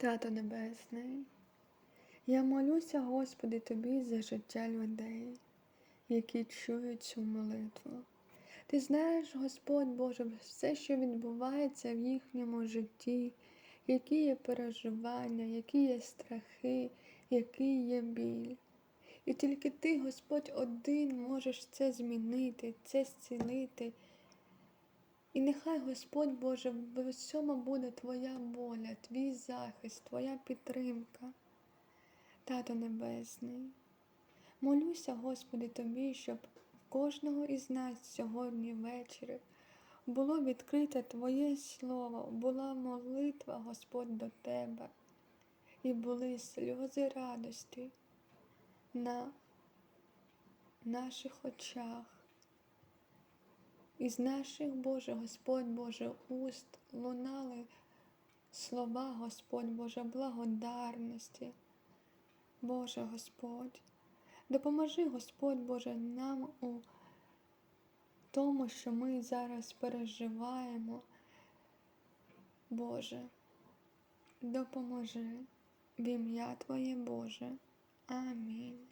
Тато Небесний, я молюся, Господи, Тобі за життя людей, які чують цю молитву. Ти знаєш, Господь Боже, все, що відбувається в їхньому житті, які є переживання, які є страхи, який є біль. І тільки ти, Господь, один можеш це змінити, це зцілити. Нехай Господь Боже, в усьому буде Твоя воля, Твій захист, Твоя підтримка, Тато Небесний. Молюся, Господи, Тобі, щоб в кожного із нас сьогодні ввечері було відкрите Твоє Слово, була молитва, Господь, до Тебе, і були сльози радості на наших очах. Із наших Боже, Господь Боже, уст лунали слова, Господь Боже, благодарності. Боже Господь, допоможи, Господь Боже, нам у тому, що ми зараз переживаємо. Боже, допоможи в ім'я Твоє Боже. Амінь.